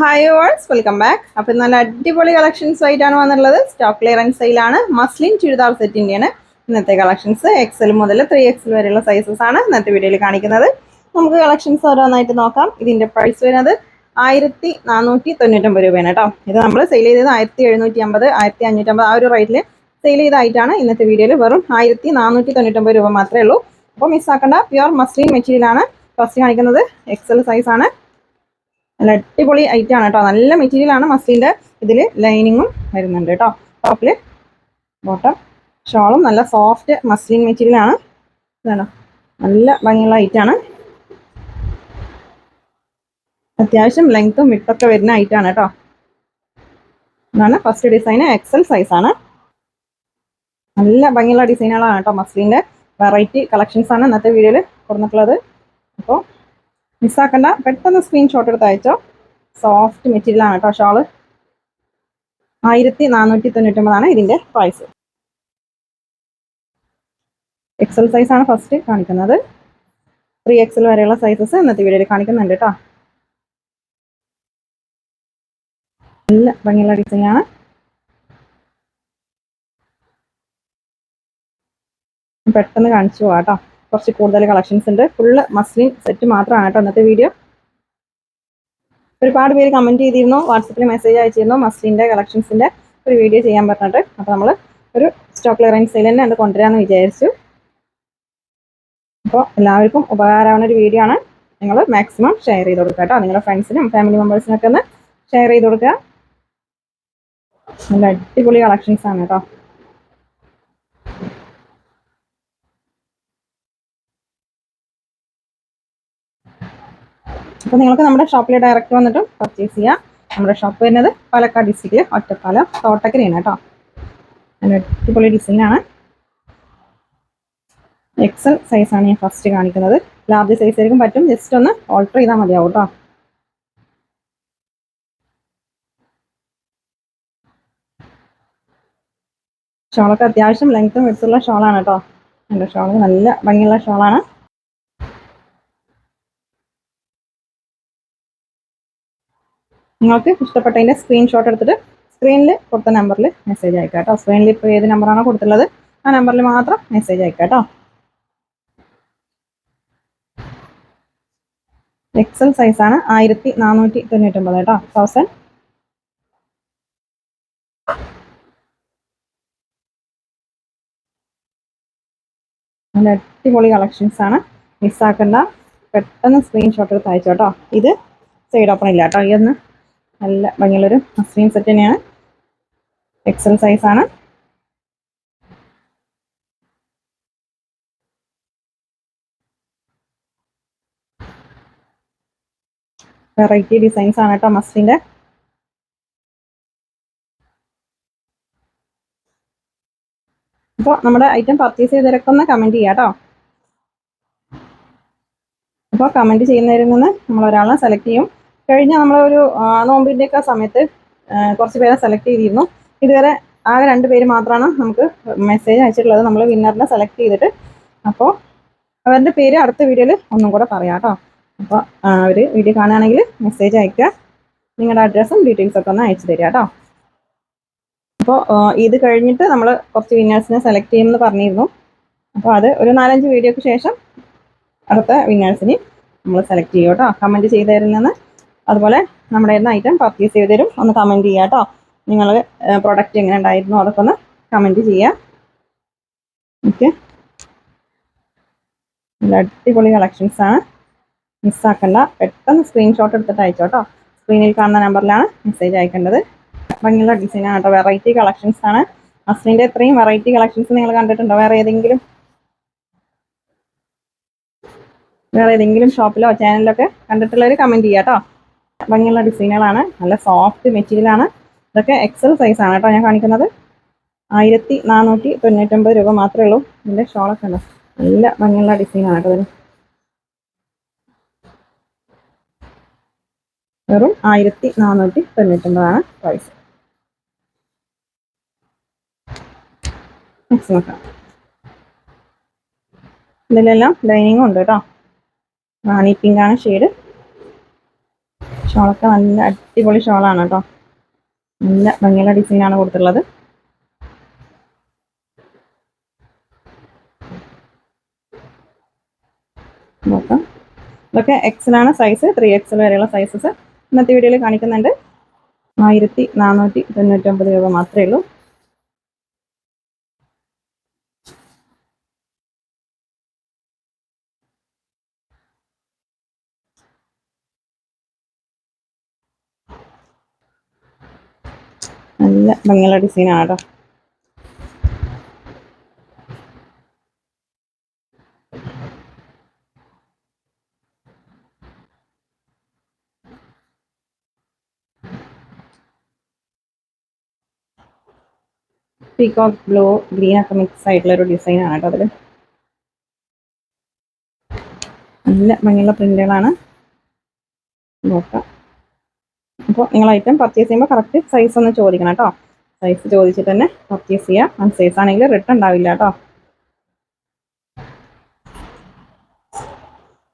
Hi ഓൾസ് welcome back അപ്പം നല്ല അടിപൊളി കളക്ഷൻസ് ആയിട്ടാണ് വന്നിട്ടുള്ളത്. സ്റ്റോക്ക് ക്ലിയറൻസ് സെയിലാണ് മസ്ലിൻ ചുരിദാർ സെറ്റിന്റെയാണ് ഇന്നത്തെ കളക്ഷൻസ് എക്സൽ മുതൽ ത്രീ എക്സൽ വരെയുള്ള സൈസസ് ആണ് ഇന്നത്തെ വീഡിയോയിൽ കാണിക്കുന്നത്. നമുക്ക് കളക്ഷൻസ് ഓരോന്നായിട്ട് നോക്കാം. ഇതിന്റെ പ്രൈസ് വരുന്നത് ആയിരത്തി നാനൂറ്റി തൊണ്ണൂറ്റൊമ്പത് രൂപയാണ് കേട്ടോ. ഇത് നമ്മൾ സെയിൽ ചെയ്തത് ആയിരത്തി എഴുന്നൂറ്റി അമ്പത് ആയിരത്തി അഞ്ഞൂറ്റമ്പത് ആ ഒരു റേറ്റിൽ സെയിൽ ചെയ്തായിട്ടാണ് ഇന്നത്തെ വീഡിയോയിൽ വെറും ആയിരത്തി നാനൂറ്റി തൊണ്ണൂറ്റൊമ്പത് രൂപ മാത്രമേ ഉള്ളൂ. അപ്പോൾ മിസ്സാക്കേണ്ട പ്യുവർ മസ്ലിൻ മെറ്റീരിയലാണ് ഫസ്റ്റ് കാണിക്കുന്നത് എക്സൽ സൈസാണ് നല്ല അടിപൊളി ഐറ്റം ആണ് കേട്ടോ. നല്ല മെറ്റീരിയൽ ആണ് മസ്ലിന്റെ ഇതിൽ ലൈനിങ്ങും വരുന്നുണ്ട് കേട്ടോ. ടോപ്പിൽ ബോട്ടം ഷോളും നല്ല സോഫ്റ്റ് മസ്ലിൻ മെറ്റീരിയൽ ആണ്. ഇതാണ്? നല്ല ഭംഗിയുള്ള ഐറ്റം ആണ്. അത്യാവശ്യം ലെങ്ത്തും വിട്ടൊക്കെ വരുന്ന ഐറ്റം ആണ് കേട്ടോ. ഇതാണ് ഫസ്റ്റ് ഡിസൈൻ എക്സൽ സൈസ് ആണ്. നല്ല ഭംഗിയുള്ള ഡിസൈനുകളാണ് കേട്ടോ മസ്ലിന്റെ വെറൈറ്റി കളക്ഷൻസ് ആണ് ഇന്നത്തെ വീഡിയോയിൽ കൊടുത്തിട്ടുള്ളത് അപ്പോൾ മിസ്സാക്കണ്ട. പെട്ടെന്ന് സ്ക്രീൻഷോട്ട് എടുത്ത് അയച്ചോ. സോഫ്റ്റ് മെറ്റീരിയൽ ആണ് കേട്ടോ ഷോൾ. ആയിരത്തി നാനൂറ്റി തൊണ്ണൂറ്റൊമ്പതാണ് ഇതിന്റെ പ്രൈസ് എക്സൽ സൈസ് ആണ് ഫസ്റ്റ് കാണിക്കുന്നത്. ത്രീ എക്സൽ വരെയുള്ള സൈസസ് ഇന്നത്തെ വീഡിയോയിൽ കാണിക്കുന്നുണ്ട് കേട്ടോ. നല്ല ഭംഗിയുള്ള ഡിസൈനാണ് പെട്ടെന്ന് കാണിച്ചു പോവാട്ടോ കുറച്ച് കൂടുതൽ കളക്ഷൻസ് ഉണ്ട്. ഫുള്ള് മസ്ലിൻ സെറ്റ് മാത്രമാണ് കേട്ടോ ഇന്നത്തെ വീഡിയോ ഒരുപാട് പേര് കമന്റ് ചെയ്തിരുന്നു വാട്സപ്പിൽ മെസ്സേജ് അയച്ചിരുന്നു മസ്ലിന്റെ കളക്ഷൻസിന്റെ ഒരു വീഡിയോ ചെയ്യാൻ പറഞ്ഞിട്ട്. അപ്പോൾ നമ്മൾ ഒരു സ്റ്റോക്ക് ക്ലിയറൻസ് സെയിൽ തന്നെ അത് കൊണ്ടുവരാമെന്ന് വിചാരിച്ചു. അപ്പോൾ എല്ലാവർക്കും ഉപകാരമാവുന്ന ഒരു വീഡിയോ ആണ്. നിങ്ങൾ മാക്സിമം ഷെയർ ചെയ്ത് കൊടുക്കുക കേട്ടോ. നിങ്ങളുടെ ഫ്രണ്ട്സിനും ഫാമിലി മെമ്പേഴ്സിനൊക്കെ ഒന്ന് ഷെയർ ചെയ്ത് കൊടുക്കുക. നല്ല അടിപൊളി കളക്ഷൻസ് ആണ് കേട്ടോ. അപ്പോൾ നിങ്ങൾക്ക് നമ്മുടെ ഷോപ്പിൽ ഡയറക്റ്റ് വന്നിട്ട് പർച്ചേസ് ചെയ്യാം. നമ്മുടെ ഷോപ്പ് വരുന്നത് പാലക്കാട് ഡിസ്ട്രിക്റ്റിൽ ഒറ്റപ്പാലം തോട്ടക്കരയാണ് കേട്ടോ. നല്ല അടിപൊളി ഡിസൈനാണ് എക്സൽ സൈസാണ് ഞാൻ ഫസ്റ്റ് കാണിക്കുന്നത്. ലാർജ് സൈസ് ആയിരിക്കും പറ്റും. ജസ്റ്റ് ഒന്ന് ഓൾട്ടർ ചെയ്താൽ മതിയാവും കേട്ടോ. ഷോളൊക്കെ അത്യാവശ്യം ലെങ്ത്തും വെച്ചുള്ള ഷോളാണ് കേട്ടോ. എന്റെ ഷോൾ നല്ല ഭംഗിയുള്ള ഷോളാണ് നിങ്ങൾക്ക് ഇഷ്ടപ്പെട്ടതിന്റെ സ്ക്രീൻഷോട്ട് എടുത്തിട്ട് സ്ക്രീനിൽ കൊടുത്ത നമ്പറിൽ മെസ്സേജ് അയക്കാം കേട്ടോ. സ്ക്രീനിൽ ഇപ്പോൾ ഏത് നമ്പറാണോ കൊടുത്തുള്ളത് ആ നമ്പറിൽ മാത്രം മെസ്സേജ് അയക്കാം കേട്ടോ. എക്സൽ ആണ് ആയിരത്തി നാനൂറ്റി തൊണ്ണൂറ്റൊമ്പത് കേട്ടോ. തൗസൻഡ് നല്ല അടിപൊളി കളക്ഷൻസ് ആണ്. മിസ്സാക്കണ്ട പെട്ടെന്ന് സ്ക്രീൻഷോട്ട് എടുത്ത് അയച്ചോട്ടോ ഇത് സൈഡ് ഓപ്പൺ ഇല്ല കേട്ടോ. ഇതൊന്ന് നല്ല ഭംഗിയുള്ളൊരു മസ്ലിൻ സെറ്റ് തന്നെയാണ്. എക്സൽ സൈസ് ആണ്. വെറൈറ്റി ഡിസൈൻസ് ആണ് കേട്ടോ മസ്ലിന്റെ. അപ്പോൾ നമ്മുടെ ഐറ്റം പർച്ചേസ് ചെയ്തവരൊക്കെ ഒന്ന് കമന്റ് ചെയ്യാം കേട്ടോ. അപ്പോൾ കമന്റ് ചെയ്യുന്നവരിൽ നിന്ന് നമ്മൾ ഒരാളെ സെലക്ട് ചെയ്യും. കഴിഞ്ഞ നമ്മളൊരു നോമ്പിന്റെയൊക്കെ സമയത്ത് കുറച്ച് പേരെ സെലക്ട് ചെയ്തിരുന്നു. ഇതുവരെ ആകെ രണ്ട് പേര് മാത്രമാണ് നമുക്ക് മെസ്സേജ് അയച്ചിട്ടുള്ളത്. നമ്മൾ വിന്നറിനെ സെലക്ട് ചെയ്തിട്ട്. അപ്പോൾ അവരുടെ പേര് അടുത്ത വീഡിയോയിൽ ഒന്നും കൂടെ പറയാം കേട്ടോ. അപ്പോൾ അവർ വീഡിയോ കാണുകയാണെങ്കിൽ മെസ്സേജ് അയക്കുക നിങ്ങളുടെ അഡ്രസ്സും ഡീറ്റെയിൽസൊക്കെ ഒന്ന് അയച്ചു തരിക കേട്ടോ. അപ്പോൾ ഇത് കഴിഞ്ഞിട്ട് നമ്മൾ കുറച്ച് വിന്നേഴ്സിനെ സെലക്ട് ചെയ്യുമെന്ന് പറഞ്ഞിരുന്നു. അപ്പോൾ അത് ഒരു നാലഞ്ച് വീഡിയോക്ക് ശേഷം അടുത്ത വിന്നേഴ്സിന് നമ്മൾ സെലക്ട് ചെയ്യും കേട്ടോ. കമന്റ് ചെയ്തതിൽ നിന്ന് അതുപോലെ നമ്മുടെ ഇന്ന് ഐറ്റം പർച്ചേസ് ചെയ്ത് തരും ഒന്ന് കമന്റ് ചെയ്യുക കേട്ടോ നിങ്ങൾ പ്രൊഡക്റ്റ് എങ്ങനെ ഉണ്ടായിരുന്നു അതൊക്കെ ഒന്ന് കമന്റ് ചെയ്യുക ഓക്കെ അടിപൊളി കളക്ഷൻസ് ആണ്. മിസ്സാക്കണ്ട പെട്ടെന്ന് സ്ക്രീൻഷോട്ട് എടുത്തിട്ട് അയച്ചോ കേട്ടോ സ്ക്രീനിൽ കാണുന്ന നമ്പറിലാണ് മെസ്സേജ് അയക്കേണ്ടത്. ഭംഗിയുള്ള ഡിസൈനാണ് കേട്ടോ വെറൈറ്റി കളക്ഷൻസ് ആണ്. അസ്ലിന്റെ ഇത്രയും വെറൈറ്റി കളക്ഷൻസ് നിങ്ങൾ കണ്ടിട്ടുണ്ടോ? വേറെ ഏതെങ്കിലും? വേറെ ഏതെങ്കിലും ഷോപ്പിലോ ചാനലിലൊക്കെ കണ്ടിട്ടുള്ളവർ കമന്റ് ചെയ്യാം കേട്ടോ ഭംഗിയുള്ള ഡിസൈനുകളാണ്. നല്ല സോഫ്റ്റ് മെറ്റീരിയലാണ് ഇതൊക്കെ എക്സൽ സൈസാണ് കേട്ടോ ഞാൻ കാണിക്കുന്നത്. ആയിരത്തി നാനൂറ്റി തൊണ്ണൂറ്റൊമ്പത് രൂപ മാത്രമേ ഉള്ളൂ. ഇതിന്റെ ഷോളൊക്കെ ഉണ്ട്. നല്ല ഭംഗിയുള്ള ഡിസൈനാണ് കേട്ടോ ഇതിന്. വെറും ആയിരത്തി നാനൂറ്റി തൊണ്ണൂറ്റൊമ്പതാണ് പ്രൈസ് നെക്സ്റ്റ് നോക്കാം. ഇതിലെല്ലാം ലൈനിങ്ങും ഉണ്ട് കേട്ടോ. റാണി പിങ്കാണ് ഷെയ്ഡ് ഷോളൊക്കെ നല്ല അടിപൊളി ഷോളാണ് കേട്ടോ. നല്ല ഭംഗിയുള്ള ഡിസൈനാണ് കൊടുത്തിട്ടുള്ളത്. നോക്കാം. ഇതൊക്കെ എക്സലാണ് സൈസ് ത്രീ എക്സൽ വരെയുള്ള സൈസസ് ഇന്നത്തെ വീഡിയോയിൽ കാണിക്കുന്നുണ്ട്. ആയിരത്തി നാനൂറ്റി തൊണ്ണൂറ്റൊമ്പത് രൂപ മാത്രമേ ഉള്ളൂ. നല്ല ഭംഗിയുള്ള ഡിസൈനാണ് കേട്ടോ പീകോക്ക് ബ്ലൂ ഗ്രീൻ ഒക്കെ മിക്സ് ആയിട്ടുള്ള ഒരു ഡിസൈനാണ് കേട്ടോ അതിൽ നല്ല ഭംഗിയുള്ള പ്രിന്റുകളാണ് നോക്കാം. അപ്പോൾ നിങ്ങൾ ഐറ്റം പർച്ചേസ് ചെയ്യുമ്പോൾ കറക്റ്റ് സൈസ് ഒന്ന് ചോദിക്കണം കേട്ടോ. സൈസ് ചോദിച്ചിട്ട് തന്നെ പർച്ചേസ് ചെയ്യുക അൺ സൈസ് ആണെങ്കിൽ റിട്ടേൺ ഉണ്ടാവില്ല കേട്ടോ.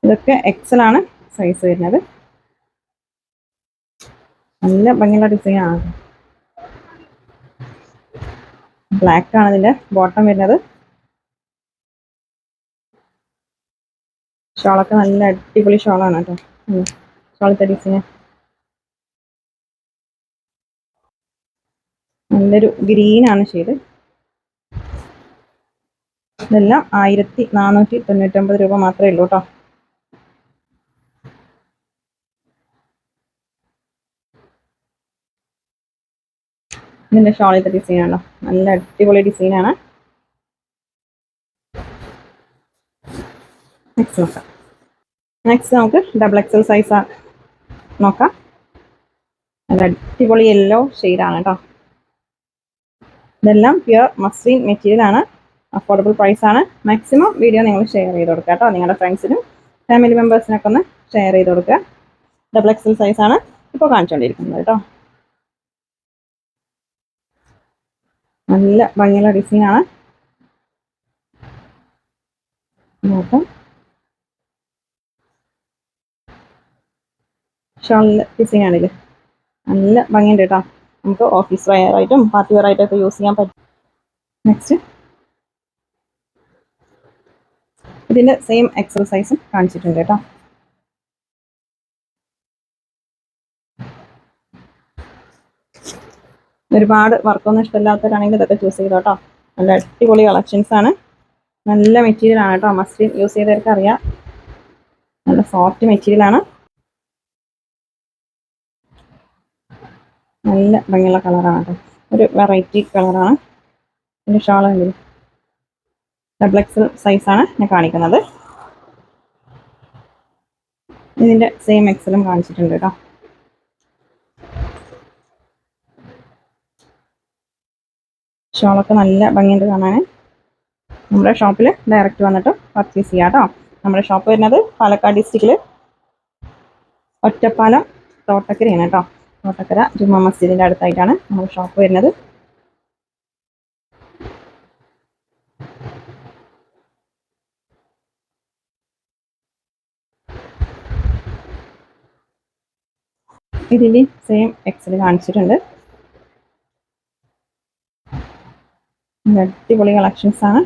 ഇതൊക്കെ എക്സലാണ് സൈസ് വരുന്നത്. നല്ല ഭംഗിയുള്ള ഡിസൈൻ ആണ്. ബ്ലാക്ക് ആണ് ഇതിന്റെ ബോട്ടം വരുന്നത്. ഷോളൊക്കെ നല്ല അടിപൊളി ഷോളാണ് കേട്ടോ. ഷോളത്തെ ഡിസൈൻ നല്ലൊരു ഗ്രീൻ ആണ് ഷെയ്ഡ് ഇതെല്ലാം ആയിരത്തി നാനൂറ്റി തൊണ്ണൂറ്റൊമ്പത് രൂപ മാത്രമേ ഉള്ളൂ കേട്ടോ ഇതിന്റെ ഷോളിത്തെ ഡിസൈൻ ആണോ നല്ല അടിപൊളി ഡിസൈനാണ് നെക്സ്റ്റ് നോക്കാം. നെക്സ്റ്റ് നമുക്ക് ഡബിൾ എക്സൽ സൈസ് നോക്കാം. നല്ല അടിപൊളി യെല്ലോ ഷെയ്ഡാണ് കേട്ടോ ഇതെല്ലാം പ്യുർ മസ്ലിൻ മെറ്റീരിയൽ ആണ്. അഫോർഡബിൾ പ്രൈസ് ആണ്. മാക്സിമം വീഡിയോ നിങ്ങൾ ഷെയർ ചെയ്ത് കൊടുക്കുക കേട്ടോ. നിങ്ങളുടെ ഫ്രണ്ട്സിനും ഫാമിലി മെമ്പേഴ്സിനൊക്കെ ഒന്ന് ഷെയർ ചെയ്ത് കൊടുക്കുക. ഡബിൾ എക്സൽ സൈസ് ആണ് ഇപ്പോൾ കാണിച്ചുകൊണ്ടിരിക്കുന്നത് കേട്ടോ. നല്ല ഭംഗിയുള്ള ഡിസൈൻ ആണ്. ഷോളിലെ ഡിസൈൻ ആണിത്. നല്ല ഭംഗിയുണ്ട് കേട്ടോ. നമുക്ക് ഓഫീസ് വെയർ ആയിട്ടും പാർട്ടി വെയർ ആയിട്ടൊക്കെ യൂസ് ചെയ്യാൻ പറ്റും. നെക്സ്റ്റ് ഇതിന്റെ സെയിം എക്സർസൈസും കാണിച്ചിട്ടുണ്ട് കേട്ടോ. ഒരുപാട് വർക്കൊന്നും ഇഷ്ടമില്ലാത്തവരാണെങ്കിൽ ഇതൊക്കെ ചൂസ് ചെയ്തോ കേട്ടോ. നല്ല അടിപൊളി കളക്ഷൻസ് ആണ്. നല്ല മെറ്റീരിയൽ ആണ് കേട്ടോ. മസ്ലിൻ യൂസ് ചെയ്തവർക്ക് അറിയാം. നല്ല സോഫ്റ്റ് മെറ്റീരിയൽ ആണ്. നല്ല ഭംഗിയുള്ള കളറാണ് കേട്ടോ. ഒരു വെറൈറ്റി കളറാണ്. ഇതിന്റെ ഷാൾ ഡബിൾ എക്സൽ സൈസാണ് ഞാൻ കാണിക്കുന്നത്. ഇതിന്റെ സെയിം എക്സലും കാണിച്ചിട്ടുണ്ട് കേട്ടോ. ഷോളൊക്കെ നല്ല ഭംഗിയുണ്ട് കാണാൻ. നമ്മുടെ ഷോപ്പിൽ ഡയറക്റ്റ് വന്നിട്ട് പർച്ചേസ് ചെയ്യാം കേട്ടോ. നമ്മുടെ ഷോപ്പ് വരുന്നത് പാലക്കാട് ഡിസ്ട്രിക്റ്റിൽ ഒറ്റപ്പാലം തോട്ടക്കരയാണ് കേട്ടോ. തോട്ടക്കര ജുമാ മസ്ജിദിന്റെ അടുത്തായിട്ടാണ് നമ്മുടെ ഷോപ്പ് വരുന്നത്. ഇതിൽ സെയിം എക്സൽ കാണിച്ചിട്ടുണ്ട്. അടിപൊളി കളക്ഷൻസ് ആണ്.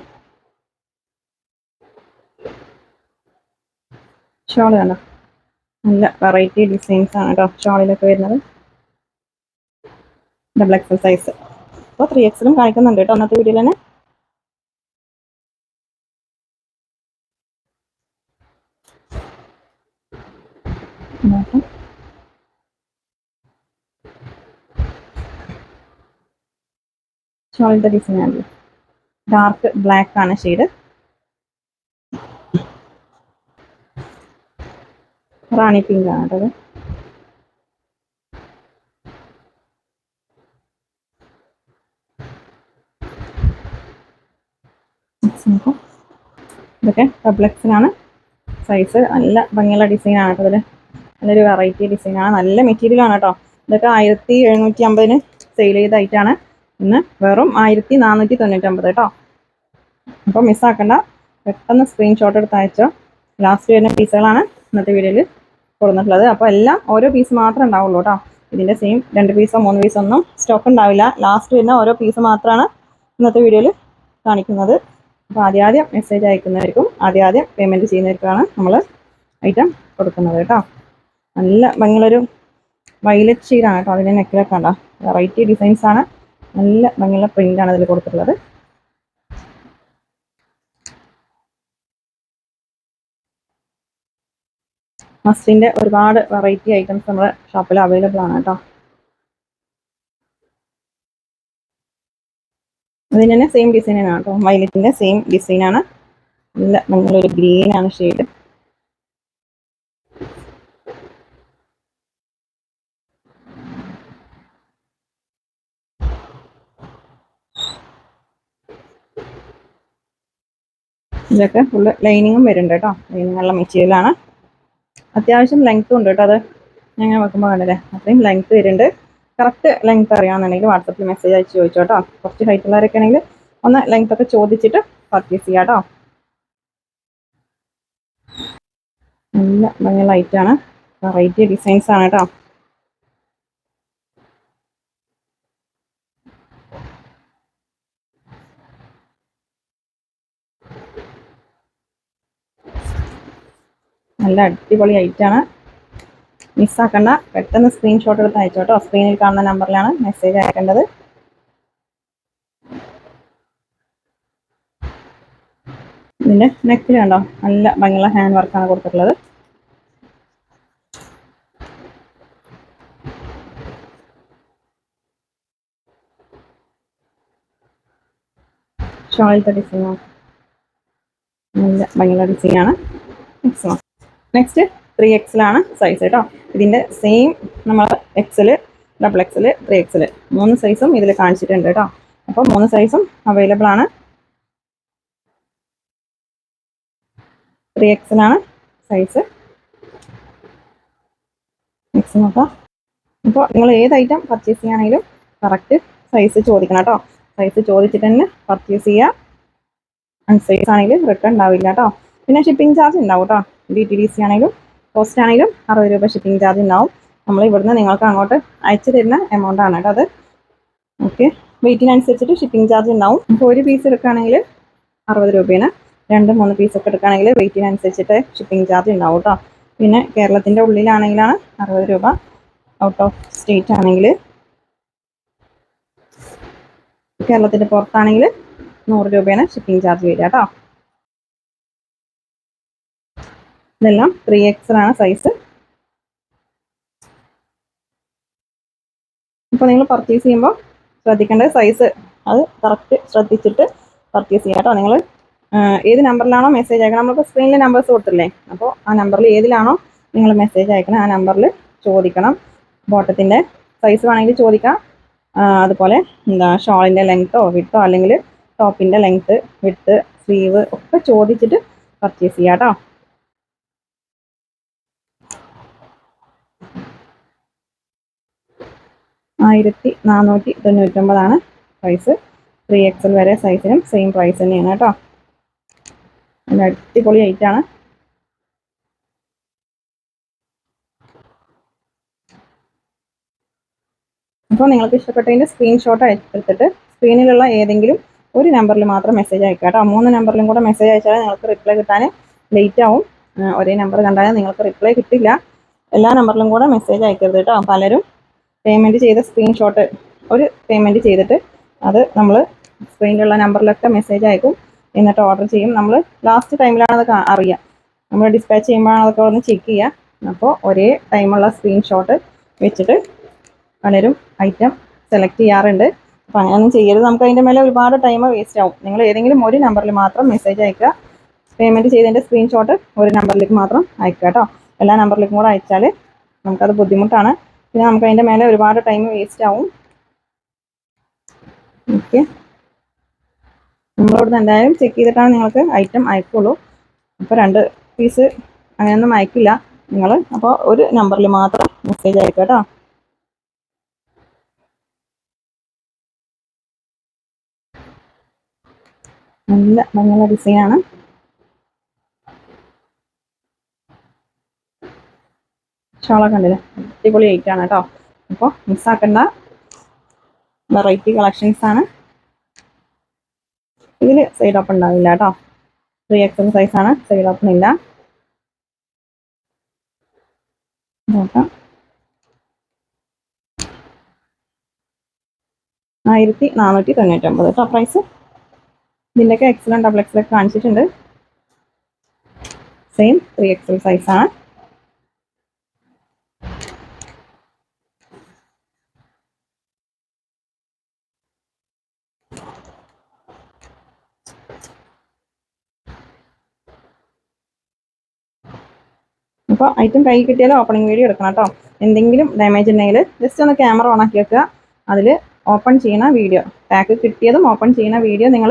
ഷോൾ കണ്ടോ? നല്ല വെറൈറ്റി ഡിസൈൻസ് ആണ് കേട്ടോ ഷോളിലൊക്കെ വരുന്നത്. ഡബിൾ എക്സൽ സൈസ് അപ്പോൾ ത്രീ എക്സലും കാണിക്കുന്നുണ്ട് കേട്ടോ. അന്നത്തെ വീഡിയോയിൽ തന്നെ. നോക്കാം. ആണ് ഡാർക്ക് ബ്ലാക്ക് ആണ് ഷെയ്ഡ് റാണി പിങ്ക് ആണ് കേട്ടത് ഇതൊക്കെ ഡബ്ലക്സിനാണ് സൈസ് നല്ല ഭംഗിയുള്ള ഡിസൈനാണ് കേട്ടോ ഇതിൽ നല്ലൊരു വെറൈറ്റി ഡിസൈനാണ് നല്ല മെറ്റീരിയൽ ആണ് കേട്ടോ. ഇതൊക്കെ ആയിരത്തി എഴുന്നൂറ്റി അമ്പതിന് സെയിൽ ചെയ്തായിട്ടാണ് ഇന്ന് വെറും ആയിരത്തി നാനൂറ്റി തൊണ്ണൂറ്റമ്പത് കേട്ടോ അപ്പോൾ മിസ്സാക്കണ്ട പെട്ടെന്ന് സ്ക്രീൻഷോട്ട് എടുത്ത് അയച്ചോ. ലാസ്റ്റ് വരുന്ന പീസുകളാണ് ഇന്നത്തെ വീഡിയോയിൽ കൊടുത്തിട്ടുള്ളത്. അപ്പോൾ എല്ലാം ഓരോ പീസ് മാത്രമേ ഉണ്ടാവുള്ളൂ കേട്ടോ. ഇതിന്റെ സെയിം രണ്ട് പീസോ മൂന്ന് പീസോ ഒന്നും സ്റ്റോക്ക് ഉണ്ടാവില്ല. ലാസ്റ്റ് വരുന്ന ഓരോ പീസ് മാത്രമാണ് ഇന്നത്തെ വീഡിയോയിൽ കാണിക്കുന്നത്. അപ്പോൾ ആദ്യം ആദ്യം മെസ്സേജ് അയക്കുന്നവർക്കും ആദ്യം ആദ്യം പേയ്മെന്റ് ചെയ്യുന്നവർക്കാണ് നമ്മൾ ഐറ്റം കൊടുക്കുന്നത് കേട്ടോ. നല്ല ഭംഗിയുള്ളൊരു വയലറ്റ് ഷെയ്ഡാണ് കേട്ടോ അതിന്റെ നെക്കിലൊക്കെ കണ്ടോ. വെറൈറ്റി ഡിസൈൻസ് ആണ്. നല്ല ഭംഗിയുള്ള പ്രിന്റാണ് അതിൽ കൊടുത്തിട്ടുള്ളത്. മസ്റ്റിന്റെ ഒരുപാട് വെറൈറ്റി ഐറ്റംസ് നമ്മുടെ ഷോപ്പിൽ അവൈലബിൾ ആണ് കേട്ടോ. അതിന് തന്നെ സെയിം ഡിസൈൻ ആണ് കേട്ടോ. വയലറ്റിന്റെ സെയിം ഡിസൈനാണ് നല്ല നല്ലൊരു ഗ്രീൻ ആണ് ഷെയ്ഡ് ഇതൊക്കെ ഫുള്ള് ലൈനിങ്ങും വരുന്നുണ്ട് കേട്ടോ. ലൈനിങ് ഉള്ള മെറ്റീരിയലാണ് അത്യാവശ്യം ലെങ്ത്തും ഉണ്ട് കേട്ടോ. അത് ഞാൻ വെക്കുമ്പോൾ കണ്ടല്ലേ അത്രയും ലെങ്ത്ത് വരുന്നുണ്ട്. കറക്റ്റ് ലെങ്ത് അറിയാമെന്നുണ്ടെങ്കിൽ വാട്സപ്പിൽ മെസ്സേജ് അയച്ച് ചോദിച്ചോ കേട്ടോ കുറച്ച് ഹൈറ്റ് ഉള്ളവരൊക്കെ ആണെങ്കിൽ ഒന്ന് ലെങ്ത് ഒക്കെ ചോദിച്ചിട്ട് പർച്ചേസ് ചെയ്യാം കേട്ടോ നല്ല ഭംഗി ലൈറ്റാണ് വെറൈറ്റി ഡിസൈൻസ് ആണ് കേട്ടോ നല്ല അടിപൊളി ഐറ്റാണ് മിസ്സാക്കണ്ട. പെട്ടെന്ന് സ്ക്രീൻഷോട്ട് എടുത്ത് അയച്ചോട്ടോ. സ്ക്രീനിൽ കാണുന്ന നമ്പറിലാണ് മെസ്സേജ് അയക്കേണ്ടത്. ഇതിന്റെ നെക്കിൽ കണ്ടോ? നല്ല ഭംഗിയുള്ള ഹാൻഡ് വർക്കാണ് കൊടുത്തിട്ടുള്ളത്. ഷോളിലത്തെ ഡിസൈനോ നല്ല ഭംഗിയുള്ള ഡിസൈനാണ് നെക്സ്റ്റ് ത്രീ എക്സിലാണ് സൈസ് കേട്ടോ ഇതിന്റെ സെയിം നമ്മൾ XL double XL three XL മൂന്ന് സൈസും ഇതിൽ കാണിച്ചിട്ടുണ്ട് കേട്ടോ അപ്പോൾ മൂന്ന് സൈസും അവൈലബിൾ ആണ്. ത്രീ എക്സലാണ് സൈസ് എക്സ് നോക്കാം. അപ്പോൾ നിങ്ങൾ ഏത് ഐറ്റം പർച്ചേസ് ചെയ്യുകയാണെങ്കിലും കറക്റ്റ് സൈസ് ചോദിക്കണം കേട്ടോ സൈസ് ചോദിച്ചിട്ട് തന്നെ പർച്ചേസ് ചെയ്യുക. അൺസൈസ് ആണെങ്കിൽ റിട്ടേൺ ഉണ്ടാവില്ല കേട്ടോ പിന്നെ ഷിപ്പിംഗ് ചാർജ് ഉണ്ടാവും കേട്ടോ ഡി ടി ഡി സി ആണെങ്കിലും പോസ്റ്റ് ആണെങ്കിലും അറുപത് രൂപ ഷിപ്പിംഗ് ചാർജ് ഉണ്ടാവും. നമ്മൾ ഇവിടുന്ന് നിങ്ങൾക്ക് അങ്ങോട്ട് അയച്ചു തരുന്ന എമൗണ്ട് ആണ് അത്. ഓക്കെ വെയിറ്റിനനുസരിച്ചിട്ട് ഷിപ്പിംഗ് ചാർജ് ഉണ്ടാവും. അപ്പോൾ ഒരു പീസ് എടുക്കുകയാണെങ്കിൽ അറുപത് രൂപയാണ്. രണ്ട് മൂന്ന് പീസൊക്കെ എടുക്കുകയാണെങ്കിൽ വെയിറ്റിനനുസരിച്ചിട്ട് ഷിപ്പിംഗ് ചാർജ് ഉണ്ടാവും കേട്ടോ. പിന്നെ കേരളത്തിന്റെ ഉള്ളിലാണെങ്കിലാണ് അറുപത് രൂപ. ഔട്ട് ഓഫ് സ്റ്റേറ്റ് ആണെങ്കിൽ കേരളത്തിന്റെ പുറത്താണെങ്കിൽ നൂറ് രൂപയാണ് ഷിപ്പിംഗ് ചാർജ് വരിക കേട്ടോ. ഇതെല്ലാം ത്രീ ആണ് സൈസ് ഇപ്പോൾ നിങ്ങൾ പർച്ചേസ് ചെയ്യുമ്പോൾ ശ്രദ്ധിക്കേണ്ട സൈസ് അത് കറക്റ്റ് ശ്രദ്ധിച്ചിട്ട് പർച്ചേസ് ചെയ്യാം കേട്ടോ നിങ്ങൾ. ഏത് നമ്പറിലാണോ മെസ്സേജ് അയക്കണം? നമുക്ക് സ്ക്രീനിൽ നമ്പേഴ്സ് കൊടുത്തില്ലേ? അപ്പോൾ ആ നമ്പറിൽ ഏതിലാണോ നിങ്ങൾ മെസ്സേജ് അയക്കണം ആ നമ്പറിൽ ചോദിക്കണം. ബോട്ടത്തിന്റെ സൈസ് വേണമെങ്കിൽ ചോദിക്കാം. അതുപോലെ എന്താ ഷോളിന്റെ ലെങ്ത്തോ വിട്ടോ അല്ലെങ്കിൽ ടോപ്പിന്റെ ലെങ്ത്ത് വിട്ട് സ്ലീവ് ഒക്കെ ചോദിച്ചിട്ട് പർച്ചേസ് ചെയ്യാം കേട്ടോ. ആയിരത്തി നാനൂറ്റി തൊണ്ണൂറ്റൊമ്പതാണ് പ്രൈസ് ത്രീ എക്സൽ വരെ സൈസിനും സെയിം പ്രൈസ് തന്നെയാണ് കേട്ടോ. നല്ല അടിപൊളി ഐറ്റാണ് അപ്പോൾ നിങ്ങൾക്ക് ഇഷ്ടപ്പെട്ടതിന്റെ സ്ക്രീൻഷോട്ട് എടുത്തിട്ട് സ്ക്രീനിലുള്ള ഏതെങ്കിലും ഒരു നമ്പറിൽ മാത്രം മെസ്സേജ് അയക്കുക കേട്ടോ. മൂന്ന് നമ്പറിലും കൂടെ മെസ്സേജ് അയച്ചാൽ നിങ്ങൾക്ക് റിപ്ലൈ കിട്ടാൻ ലേറ്റ് ആവും. ഒരേ നമ്പർ കണ്ടാൽ നിങ്ങൾക്ക് റിപ്ലൈ കിട്ടില്ല. എല്ലാ നമ്പറിലും കൂടെ മെസ്സേജ് അയക്കരുത് കേട്ടോ. പലരും പേയ്മെന്റ് ചെയ്ത സ്ക്രീൻഷോട്ട് ഒരു പേയ്മെന്റ് ചെയ്തിട്ട് അത് നമ്മൾ സ്ക്രീനിലുള്ള നമ്പറിലൊക്കെ മെസ്സേജ് അയക്കും. എന്നിട്ട് ഓർഡർ ചെയ്യും. നമ്മൾ ലാസ്റ്റ് ടൈമിലാണ് അത് കാ- അറിയുക നമ്മൾ ഡിസ്പാച്ച് ചെയ്യുമ്പോഴാണ് അതൊക്കെ ഒന്ന് ചെക്ക് ചെയ്യുക അപ്പോൾ ഒരേ ടൈമുള്ള സ്ക്രീൻഷോട്ട് വെച്ചിട്ട് പലരും ഐറ്റം സെലക്ട് ചെയ്യാറുണ്ട്. അപ്പോൾ അങ്ങനെയൊന്നും ചെയ്യരുത്. നമുക്ക് അതിന്റെ മേലെ ഒരുപാട് ടൈം വേസ്റ്റ് ആവും. നിങ്ങൾ ഏതെങ്കിലും ഒരു നമ്പറിൽ മാത്രം മെസ്സേജ് അയക്കുക. പേയ്മെന്റ് ചെയ്തതിന്റെ സ്ക്രീൻഷോട്ട് ഒരു നമ്പറിലേക്ക് മാത്രം അയക്കുക കേട്ടോ. എല്ലാ നമ്പറിലേക്കും കൂടെ അയച്ചാൽ നമുക്കത് ബുദ്ധിമുട്ടാണ്. പിന്നെ നമുക്ക് അതിന്റെ മേലെ ഒരുപാട് ടൈം വേസ്റ്റ് ആവും. ഓക്കെ നമ്മളിവിടുന്ന് എന്തായാലും ചെക്ക് ചെയ്തിട്ടാണ് നിങ്ങൾക്ക് ഐറ്റം അയക്കുള്ളൂ. അപ്പോൾ രണ്ട് പീസ് അങ്ങനെയൊന്നും അയക്കില്ല. നിങ്ങൾ അപ്പോൾ ഒരു നമ്പറിൽ മാത്രം മെസ്സേജ് അയക്കുക കേട്ടോ. നല്ല ഭംഗിയുള്ള ഡിസൈനാണ് ഷോളൊക്കെ കണ്ടില്ലേ അടിപൊളി ഐറ്റം ആണ് കേട്ടോ അപ്പോൾ മിസ്സാക്കണ്ട. വെറൈറ്റി കളക്ഷൻസ് ആണ്. ഇതിൽ സൈഡ് ഓപ്പൺ ഉണ്ടാവില്ല കേട്ടോ ത്രീ എക്സൽ സൈസ് ആണ്. സൈഡ് ഓപ്പൺ ഇല്ല. നോക്കാം. ആയിരത്തി നാനൂറ്റി തൊണ്ണൂറ്റൊമ്പത് കേട്ടോ പ്രൈസ് ഇതിന്റെയൊക്കെ എക്സലും ഡബിൾ എക്സലൊക്കെ കാണിച്ചിട്ടുണ്ട്. സെയിം ത്രീ എക്സൽ സൈസ് അപ്പോൾ ഐറ്റം കൈ കിട്ടിയാൽ ഓപ്പണിംഗ് വീഡിയോ എടുക്കണം കേട്ടോ എന്തെങ്കിലും ഡാമേജ് ഉണ്ടെങ്കിൽ ജസ്റ്റ് ഒന്ന് ക്യാമറ ഓൺ ആക്കി വെക്കുക. അതിൽ ഓപ്പൺ ചെയ്യുന്ന വീഡിയോ പാക്ക് കിട്ടിയതും ഓപ്പൺ ചെയ്യുന്ന വീഡിയോ നിങ്ങൾ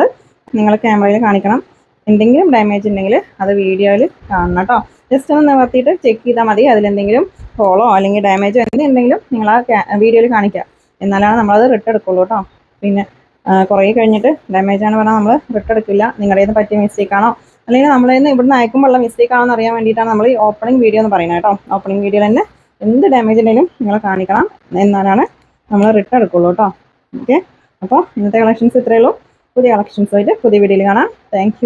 നിങ്ങൾ ക്യാമറയിൽ കാണിക്കണം. എന്തെങ്കിലും ഡാമേജ് ഉണ്ടെങ്കിൽ അത് വീഡിയോയിൽ കാണണം കേട്ടോ ജസ്റ്റ് ഒന്ന് നിവർത്തിയിട്ട് ചെക്ക് ചെയ്താൽ മതി. അതിലെന്തെങ്കിലും ഹോളോ അല്ലെങ്കിൽ ഡാമേജോ എന്തെങ്കിലും നിങ്ങൾ ആ വീഡിയോയിൽ കാണിക്കുക. എന്നാലാണ് നമ്മളത് റിട്ട് എടുക്കുള്ളൂ കേട്ടോ പിന്നെ കുറേ കഴിഞ്ഞിട്ട് ഡാമേജ് ആണ് പറഞ്ഞാൽ നമ്മൾ റിട്ട് എടുക്കില്ല. നിങ്ങളുടെ നിന്ന് പറ്റിയ മിസ്റ്റേക്ക് ആണോ? അല്ലെങ്കിൽ നമ്മളെ നിന്ന് ഇവിടുന്ന് അയക്കുമ്പോഴുള്ള മിസ്റ്റേക്ക് ആണെന്ന് അറിയാൻ വേണ്ടിയിട്ടാണ് നമ്മൾ ഈ ഓപ്പണിംഗ് വീഡിയോ എന്ന് പറയുന്നത് കേട്ടോ. ഓപ്പണിംഗ് വീഡിയോ തന്നെ എന്ത് ഡാമേജ് ഉണ്ടെങ്കിലും നിങ്ങൾ കാണിക്കണം എന്നാലാണ് നമ്മൾ റിട്ടേൺ എടുക്കുള്ളൂ കേട്ടോ. ഓക്കെ അപ്പോൾ ഇന്നത്തെ കളക്ഷൻസ് ഇത്രയേ ഉള്ളൂ. പുതിയ കളക്ഷൻസ് ആയിട്ട് പുതിയ വീഡിയോയിൽ കാണാം. താങ്ക്